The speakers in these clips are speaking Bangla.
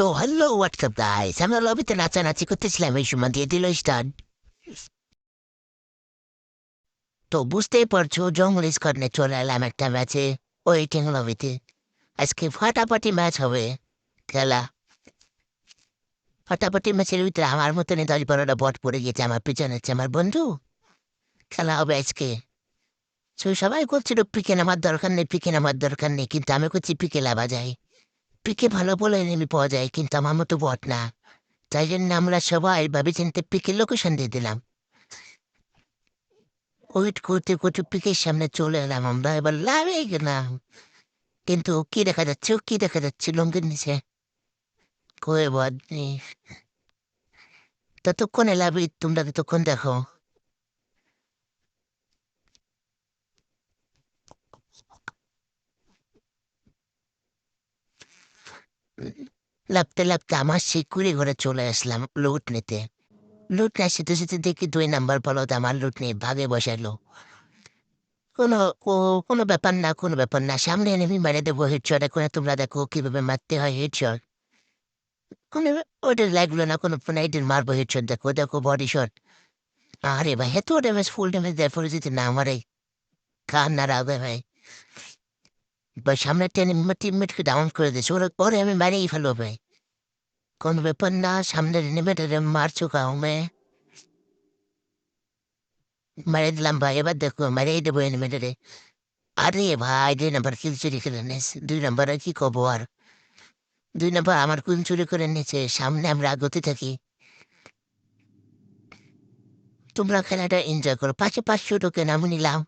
তো হ্যালো হোয়াটসঅ্যাপ গাইস আমরা লবিতে নাচানাচি করতেছিলাম, এই সময় দিয়ে দিল স্টার্ট। তো, বুঝতেই পারছ, জঙ্গল স্কোয়াডে চলে এলাম একটা ম্যাচে ওয়েটিং লবিতে আজকে ফাটাফাটি ম্যাচ হবে, খেলা। ফাটাফাটি ম্যাচের ভিতরে আমার মতনই দশ বারোটা বট পড়ে গেছে, আমার পিছনে হচ্ছে আমার বন্ধু। খেলা হবে আজকে। সবাই করছিল পিকে নামার দরকার নেই পিকে নামার দরকার নেই, কিন্তু আমি করছি পিকে লাভা যায় পিকে ভালো বলে নেমে পাওয়া যায়, কিন্তু আমার মতো বট না। তাই জন্য আমরা সবাই ভাবি চিনতে পিকে লোকেশন দিয়ে দিলাম। ওয়েট করতে করতে পিকের সামনে চলে এলাম, আমরা এবার লাভে গেলাম। কিন্তু কি দেখা যাচ্ছে ও কি দেখা যাচ্ছে? লঙ্গের নিচে। কয়ে বদ নেই ততক্ষণে লাভি তোমরা ততক্ষণ দেখো। লাপতে লাপতে আমার সেই ঘরে চলে আসলাম লুট নিতে। লুট না সেতে সেতে দেখি দুই নাম্বার পলতে আমার লুট নিয়ে ভাগে বসালো কোনো কোনো ব্যাপার না, কোনো ব্যাপার না, সামনে এনেমি মেরে দেবো হেডশট এখন তোমরা দেখো কীভাবে মারতে হয় হেডশট কোনো ওটা লাগল না, কোনো নাইটের মারবো হেডশট দেখো দেখো বডি শট আরে ভাই, এত ড্যামেজ ফুল ড্যামেজ দেওয়ার পরে যদি না মারে কান না রাখবে ভাই? বা সামনে টেনে টিমমেটকে ডাউন করে দিয়েছে। ওরা, পরে আমি মারেই ফেলো ভাই। কোন ব্যাপার না, সামনে এনিমেটারে মারছো কাউ মে মারে দিলাম ভাই, এবার দেখো মারেই দেবো এনিমেটারে আরে ভাই, দুই নাম্বার কিল চুরি করে নিয়েছে দুই নাম্বার কি কবো আর? দুই নাম্বার আমার কুল চুরি করে নিয়েছে সামনে আমরা আগতে থাকি। তোমরা খেলাটা এনজয় করো। পাশে পাঁচশো টোকেন আমি নিলাম।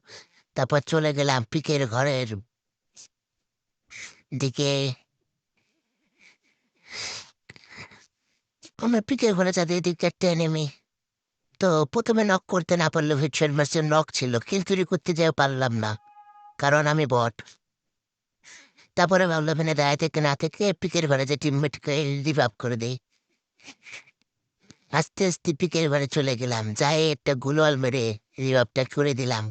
তারপর চলে গেলাম পিকের ঘরের দিকে। আমরা পিকের ঘরে যাদের দিকে টেনে নেমে তো প্রথমে নক করতে না পারলে হেডশট মাসে নক ছিল চুরি করতে যেও পারলাম না, কারণ আমি বট তারপরে ভাবলাম এখানে দায় থেকে না থেকে পিকের ঘরে যে টিমমেটকে রিভাব করে দেই। আস্তে আস্তে পিকের ঘরে চলে গেলাম, যাই একটা গুলোয়াল মেরে রিভাবটা করে দিলাম।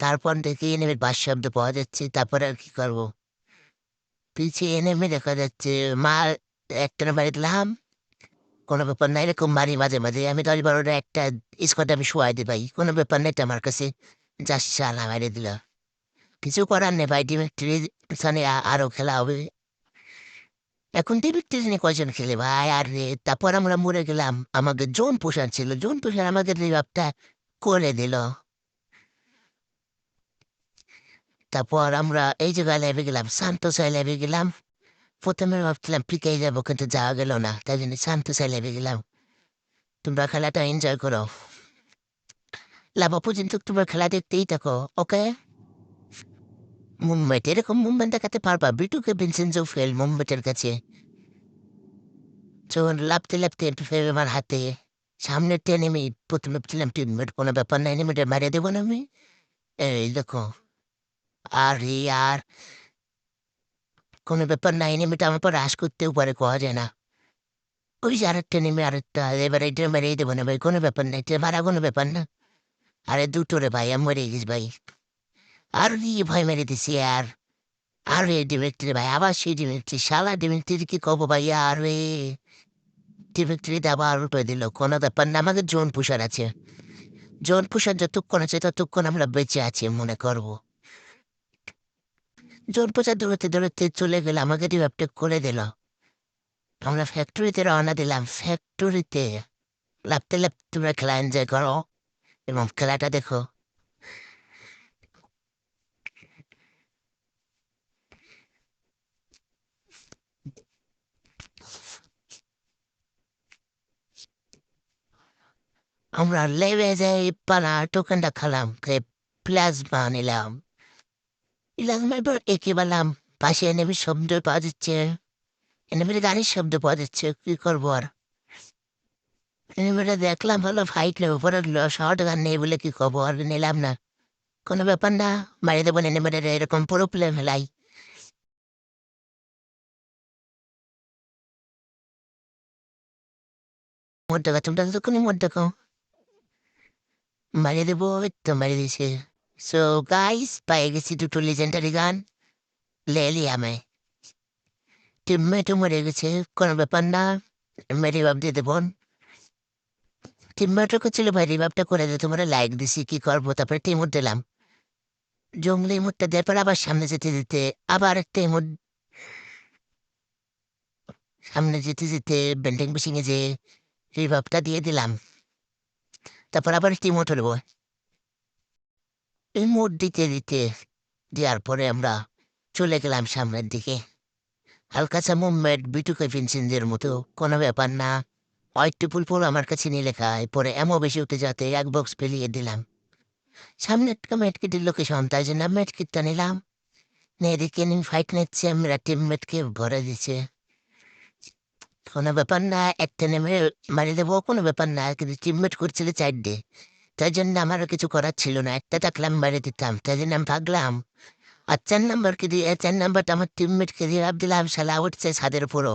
তারপর দেখি এনেমে বাস শব্দ পাওয়া যাচ্ছে, তারপরে আর কি করব? পিছিয়ে এনেমে দেখা যাচ্ছে মাল একটা বাড়ি দিলাম। কোনো ব্যাপার নাই, এরকম মারি মাঝে মাঝে। আমি দশ বারোটা একটা স্কোয়াডে আমি শোয়াই দিই ভাই, কোনো ব্যাপার নেই আমার কাছে। যা শালা মারি দিল। কিছু করার নেই ভাই ডিমেট্রি পিছনে আ- আরও খেলা হবে। এখন ডিমেট্রি নিয়ে কয়জন খেলে ভাই? আর রে তারপর আমরা মরে গেলাম। আমাদের জোন পোষণ ছিল জোন পোষণ আমাদের রিভাবটা করে দিল। তারপর আমরা এই জায়গায় লেবে গেলাম, সান্তোসায় লেবে গেলাম। প্রথমে ভাবছিলাম পিকে যাব, কিন্তু যাওয়া গেল না, তাই জন্য সান্তোসায় লেবে গেলাম। তোমরা খেলাটা এনজয় করো। লাভা পর্যন্ত তোমরা খেলা দেখতেই থাকো ওকে মুম্বাইতে এরকম মুম্বাই দেখাতে পারবা, বিটুকে ভিনসেন্সো ফেল মুম্বাইটের কাছে। যখন লাপতে লাপতে ফের আমার হাতে সামনে টেনে আমি প্রথমে ছিলাম টিমমেট কোনো ব্যাপার নাই নেমেটে মারিয়ে দেবো না আমি। এই দেখো আর আর কোনো ব্যাপার নাই নেমেটা আমার পর রাস করতেও পারে কোয়া যায় না। ওই যে আরেকটা নেমে আরেকটা, এবার এটা মেরেই দেবো না ভাই, কোনো ব্যাপার নাই, এটা মারা কোনো ব্যাপার না। আরে দুটো রে ভাই, আমি মরে গেছি ভাই। আর দিয়ে ভয় মেরে দিছি আর আর রে ডিরেক্টরি ভাই, আবার সেই ডিরেক্টরি শালা ডিরেক্টরি কি কব ভাই, আর। রে ডিরেক্টরি আবার উঠে দিল, কোনো ব্যাপার না আমাদের জোন পুষার আছে। জোন পুষার যতক্ষণ আছে ততক্ষণ আমরা বেঁচে আছি, মনে করব। জোন পুষার দৌড়তে দৌড়তে চলে গেলে, আমাকে ডিভাবটা করে দিল। আমরা ফ্যাক্টরিতে রওনা দিলাম। ফ্যাক্টরিতে লাপতে লাপতে তোমরা খেলা এনজয় করো এবং খেলাটা দেখো। আমরা লেবে যাই পালা টোকেনটা খেলাম প্লাজমা নিলাম। প্লাজমা এবার একে বেলাম পাশে এনেমি শব্দ পাওয়া যাচ্ছে এনে এনেমির গানের শব্দ পাওয়া যাচ্ছে কি করব আর এনে এনেমিটা দেখলাম হলো ফাইট নেব পরে শর্ট গান নেই বলে কি খবর আর নিলাম না কোনো ব্যাপার না মারি দেবো এনে এনেমিটা এরকম পুরো প্লে মেলাই মোট দেখা তোমরা ততক্ষণই মোট দেখো মারিয়ে দেবো তো মারিয়ে দিয়েছে সো গাইস পেয়ে গেছি দুটো লিজেন্ডারি গান লে লিয়ামে টিমমেটও মরে গেছে কোনো ব্যাপার না আমি রিভাব দিয়ে দেবন টিমমেটও করছিল ভাই রিভাবটা করে দে তোমরা লাইক দিছি কি করব তারপরে টিমুট দিলাম জঙ্গলি মুটটা দেওয়ার পর আবার সামনে যেতে যেতে আবার একটা ইমোট সামনে যেতে যেতে বিল্ডিং বিশিংয়ে যে রিভাবটা দিয়ে দিলাম তারপর আবার টিমোট হলবো ইমোট দিতে দিতে দেওয়ার পরে আমরা চলে গেলাম সামনের দিকে। হালকা সা মুভমেন্ট বিটুকে ফিনসিনদের মতো, কোনো ব্যাপার না। অয়েট ফুল আমার কাছে নিয়ে লেখা পরে এমও বেশি উঠে যাতে এক বক্স ফেলিয়ে দিলাম। সামনে একটা মেটকিটের লোকেশন তাই জন্য মেটকিটটা নিলাম। এদিকে নিয়ে ফাইট নিচ্ছে, আমরা টিমমেটকে ভরে দিচ্ছে। কোনো ব্যাপার না, একটা নেমে মারি দেবো, কোনো ব্যাপার না, কিন্তু টিমমেট করছিল চারটে। তাই জন্য আমারও কিছু করার ছিল না। একটা থাকলাম মারি দিতাম তাই জন্য আমি ভাগলাম। আর চার নাম্বারকে দিয়ে, চার নাম্বারটা আমার টিমমেটকে দিয়ে ভাব দিলাম শালা, উঠছে ছাদের উপরও।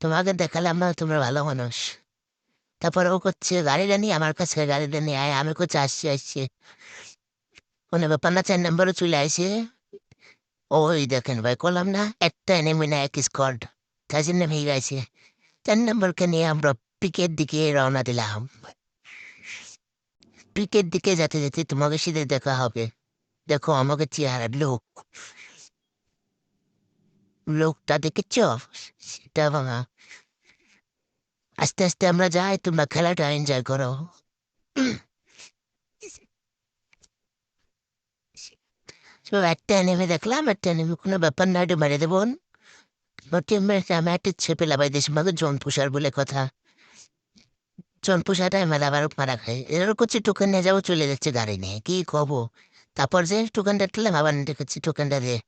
তোমাকে দেখালাম না, তোমরা ভালো মানুষ। তারপর ও করছে, গাড়িটা নিয়ে আমার কাছে, গাড়িটা নিয়ে আয়, আমি করছে, আসছি আসছি। কোনো ব্যাপার না, চার নাম্বারও চলে আসে। ওই দেখেন ভাই, করলাম না, একটা এনেমি না, এক স্কোয়াড তাই জন্য ভেঙে গেছে। চার নম্বরকে নিয়ে আমরা পিকের দিকে রওনা দিলাম। পিকের দিকে যেতে যেতে তোমাকে সিধে দেখা হবে। দেখো, আমাকে চেহারা, লোক। লোকটা দেখেছ? সেটা ভাঙা। আস্তে আস্তে আমরা যাই, তোমরা খেলাটা এনজয় করো। একটা নেমে দেখলাম, একটা নেমে কোনো ব্যাপার না, একটু মেরে দেবন আমি একটা ছেপে লাভাই দিয়েছি মাকে জন পুষার বলে কথা। জন পুষাটা মেলা আবার মারা খায়। এর করছে টোকেন নিয়ে যাব, চলে যাচ্ছে গাড়ি নিয়ে। কি কব তারপর যে টোকেনটা তুললাম আবার দেখেছি টোকেনটা দিয়ে।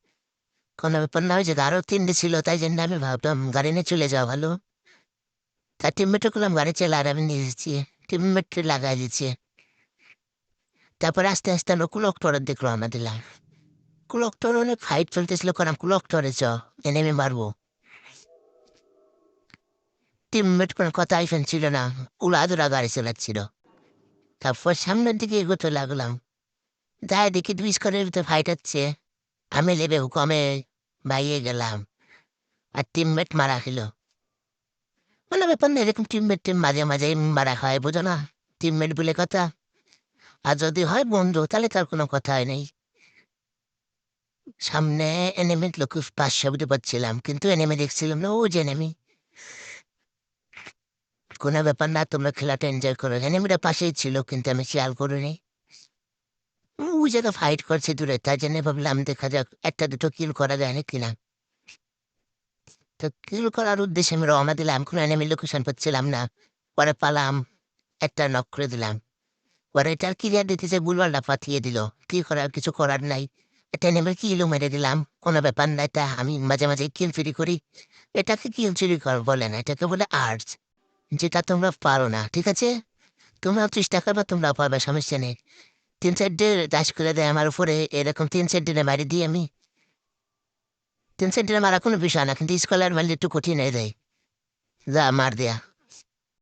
কোনো ব্যাপার না হয়েছে আরও তিনটে ছিল, তাই জন্য আমি ভাবতাম গাড়ি নিয়ে চলে যাওয়া ভালো। তার টিমমেটও করলাম, গাড়ি চলে আর আমি নিয়ে যাচ্ছি। টিমমেট লাগাই দিচ্ছি। তারপর আস্তে আস্তে আমরা কুলকটরের দিকে রওনা দিলাম। কুলকটর অনেক ফাইট চলতেছিল কারণ কুলকটরে চ এনে আমি মারবো। টিমমেট কোনো কথাই ছিল না। উড়াদুরা গাড়ি চালাচ্ছিল তারপর সামনের দিকে এগোতে লাগলাম। যাই দেখি দুই স্কোয়ারের ভিতরে ফাইট হচ্ছে। আমি লেবে হুকমে বাইয়ে গেলাম। আর টিমমেট মারা খেলো। মানে ব্যাপার না, এরকম টিমমেট টিম মাঝে মাঝে মারা হয়, বোঝো না? টিমমেট বলে কথা। আর যদি হয় বন্ধু, তাহলে তার কোনো কথাই নেই। সামনে এনেমি লোক পাঁচশো বুঝতে পারছিলাম কিন্তু এনেমি দেখছিলাম না, ও যে এনেমি কোনো ব্যাপার না, তোমরা খেলাটা এনজয় করো। এনেমিটা পাশেই ছিল, কিন্তু আমি খেয়াল করিনি। ও জায়গা ফাইট করছে দূরে, তাই জন্য ভাবলাম দেখা যাক, একটা দুটো কিল করা যায় না। কিনা তো কিল করার উদ্দেশ্যে আমি রওনা দিলাম, কোনো এনেমি লোকেশন পাচ্ছিলাম না। পরে পালাম, একটা নক করে দিলাম। পরে এটার ক্লিয়ার দিতেছে বুলবালটা পাঠিয়ে দিল। কি করার কিছু করার নাই। এটা নেমে কিলো মেরে দিলাম। কোনো ব্যাপার না, এটা আমি মাঝে মাঝে কিল চুরি করি। এটাকে কিল চুরি বলে না, এটাকে বলে আর্টস যেটা তোমরা পারো না, ঠিক আছে? তোমরা চেষ্টা করবে তোমরা পারবে, সমস্যা নেই। তিন চারটে দাস করে দেয় আমার উপরে, এরকম তিন চারটে মারি দিই আমি। তিন চারটে মারা কোনো বিষয় না, কিন্তু স্কলার মারলে একটু কঠিন হয়ে যায়। যা, মার দেয়া।